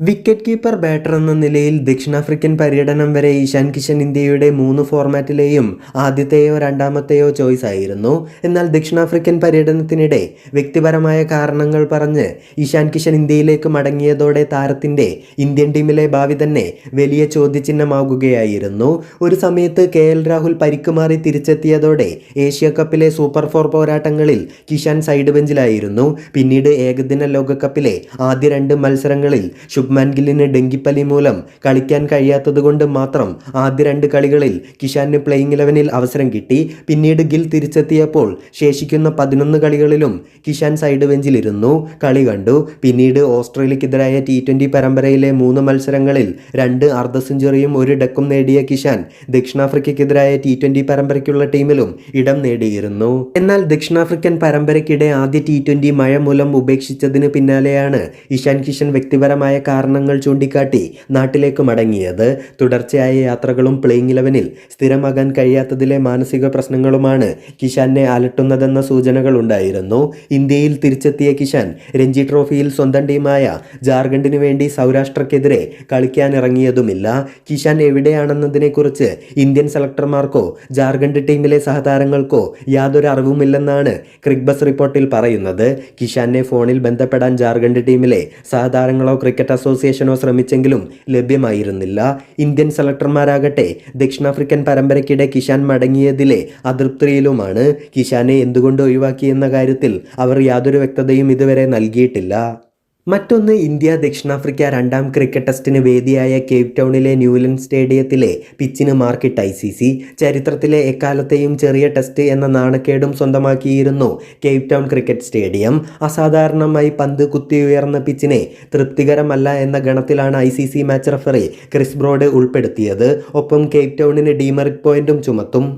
Wicket keeper batter എന്ന നിലയിൽ ദക്ഷിണാഫ്രിക്കൻ പര്യടനം വരെ ഇഷാൻ കിഷൻ ഇന്ത്യയുടെ മൂന്ന് ഫോർമാറ്റിലെയും ആദ്യത്തെയോ രണ്ടാമത്തെയോ ചോയ്സ് ആയിരുന്നു. എന്നാൽ ദക്ഷിണാഫ്രിക്കൻ പര്യടനത്തിനിടെ വ്യക്തിപരമായ കാരണങ്ങൾ പറഞ്ഞ് ഇഷാൻ കിഷൻ ഇന്ത്യയിലേക്ക് മടങ്ങിയതോടെ താരത്തിന്റെ ഇന്ത്യൻ ടീമിലെ ഭാവി തന്നെ വലിയ ചോദ്യചിഹ്നമാകുകയായിരുന്നു. ഒരു സമയത്ത് കെ എൽ രാഹുൽ പരിക്കുമാറി തിരിച്ചെത്തിയതോടെ ഏഷ്യ കപ്പിലെ സൂപ്പർ ഫോർ പോരാട്ടങ്ങളിൽ കിഷാൻ സൈഡ് ബെഞ്ചിലായിരുന്നു പിന്നീട് ഏകദിന ലോകകപ്പിലെ ആദ്യ രണ്ട് മത്സരങ്ങളിൽ ശുഭ്മാൻ ഗില്ലിന് ഡെങ്കിപ്പലി മൂലം കളിക്കാൻ കഴിയാത്തതുകൊണ്ട് മാത്രം ആദ്യ രണ്ട് കളികളിൽ കിഷാന് പ്ലേയിങ് ഇലവനിൽ അവസരം കിട്ടി. പിന്നീട് ഗിൽ തിരിച്ചെത്തിയപ്പോൾ ശേഷിക്കുന്ന പതിനൊന്ന് കളികളിലും കിഷാൻ സൈഡ് ബെഞ്ചിലിരുന്നു കളി കണ്ടു. പിന്നീട് ഓസ്ട്രേലിയക്കെതിരായ ടി ട്വന്റി പരമ്പരയിലെ മൂന്ന് മത്സരങ്ങളിൽ രണ്ട് അർദ്ധ സെഞ്ചുറിയും ഒരു ഡക്കും നേടിയ കിഷാൻ ദക്ഷിണാഫ്രിക്കയ്ക്കെതിരായ ടി ട്വന്റി പരമ്പരയ്ക്കുള്ള ടീമിലും ഇടം നേടിയിരുന്നു. എന്നാൽ ദക്ഷിണാഫ്രിക്കൻ പരമ്പരയ്ക്കിടെ ആദ്യ ടി ട്വന്റി മഴ മൂലം ഉപേക്ഷിച്ചതിന് പിന്നാലെയാണ് ഇഷാൻ കിഷൻ വ്യക്തിപരമായ കാരണങ്ങൾ ചൂണ്ടിക്കാട്ടി നാട്ടിലേക്ക് മടങ്ങിയത്. തുടർച്ചയായ യാത്രകളും പ്ലേയിങ് ഇലവനിൽ സ്ഥിരമാകാൻ കഴിയാത്തതിലെ മാനസിക പ്രശ്നങ്ങളുമാണ് കിഷാനെ അലട്ടുന്നതെന്ന സൂചനകൾ ഉണ്ടായിരുന്നു. ഇന്ത്യയിൽ തിരിച്ചെത്തിയ കിഷാൻ രഞ്ജി ട്രോഫിയിൽ സ്വന്തം ടീമായ ജാർഖണ്ഡിനു വേണ്ടി സൗരാഷ്ട്രക്കെതിരെ കളിക്കാനിറങ്ങിയതുമില്ല. കിഷാൻ എവിടെയാണെന്നതിനെക്കുറിച്ച് ഇന്ത്യൻ സെലക്ടർമാർക്കോ ജാർഖണ്ഡ് ടീമിലെ സഹതാരങ്ങൾക്കോ യാതൊരു അറിവുമില്ലെന്നാണ് ക്രിക്ബസ് റിപ്പോർട്ടിൽ പറയുന്നത്. കിഷാനെ ഫോണിൽ ബന്ധപ്പെടാൻ ജാർഖണ്ഡ് ടീമിലെ സഹതാരങ്ങളോ ക്രിക്കറ്റ് അസോസിയേഷനോ ശ്രമിച്ചെങ്കിലും ലഭ്യമായിരുന്നില്ല. ഇന്ത്യൻ സെലക്ടർമാരാകട്ടെ ദക്ഷിണാഫ്രിക്കൻ പരമ്പരയ്ക്കിടെ കിഷാൻ മടങ്ങിയതിലെ അതൃപ്തിയിലുമാണ് കിഷാനെ എന്തുകൊണ്ട് ഒഴിവാക്കിയെന്ന കാര്യത്തിൽ അവർ യാതൊരു വ്യക്തതയും ഇതുവരെ നൽകിയിട്ടില്ല. മറ്റൊന്ന് ഇന്ത്യ ദക്ഷിണാഫ്രിക്ക രണ്ടാം ക്രിക്കറ്റ് ടെസ്റ്റിന് വേദിയായ കേപ് ടൗണിലെ ന്യൂലൻ സ്റ്റേഡിയത്തിലെ പിച്ചിന് മാർക്കിട്ട് ഐ സി സി. ചരിത്രത്തിലെ എക്കാലത്തെയും ചെറിയ ടെസ്റ്റ് എന്ന നാണക്കേടും സ്വന്തമാക്കിയിരുന്നു കേപ് ടൗൺ ക്രിക്കറ്റ് സ്റ്റേഡിയം. അസാധാരണമായി പന്ത് കുത്തിയുയർന്ന പിച്ചിനെ തൃപ്തികരമല്ല എന്ന ഗണത്തിലാണ് I C C match referee Chris Broad ഉൾപ്പെടുത്തിയത്. ഒപ്പം കേപ് ടൗണിന് ഡീമെറിറ്റ് പോയിന്റും ചുമത്തും.